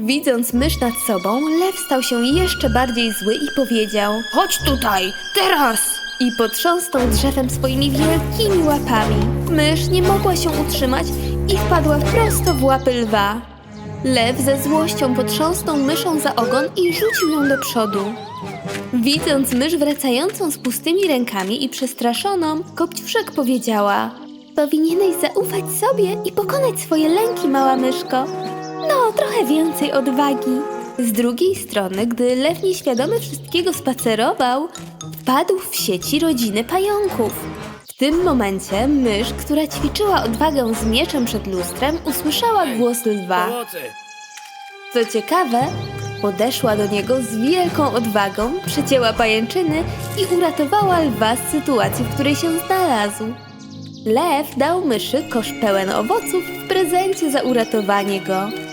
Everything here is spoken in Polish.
Widząc mysz nad sobą, lew stał się jeszcze bardziej zły i powiedział Chodź tutaj, teraz! I potrząsnął drzewem swoimi wielkimi łapami. Mysz nie mogła się utrzymać i wpadła prosto w łapy lwa. Lew ze złością potrząsnął myszą za ogon i rzucił ją do przodu. Widząc mysz wracającą z pustymi rękami i przestraszoną, Kopciuszek powiedziała Powinieneś zaufać sobie i pokonać swoje lęki, mała myszko. No, trochę więcej odwagi. Z drugiej strony, gdy lew nieświadomy wszystkiego spacerował, wpadł w sieci rodziny pająków. W tym momencie mysz, która ćwiczyła odwagę z mieczem przed lustrem, usłyszała głos lwa. Co ciekawe, podeszła do niego z wielką odwagą, przecięła pajęczyny i uratowała lwa z sytuacji, w której się znalazł. Lew dał myszy kosz pełen owoców w prezencie za uratowanie go.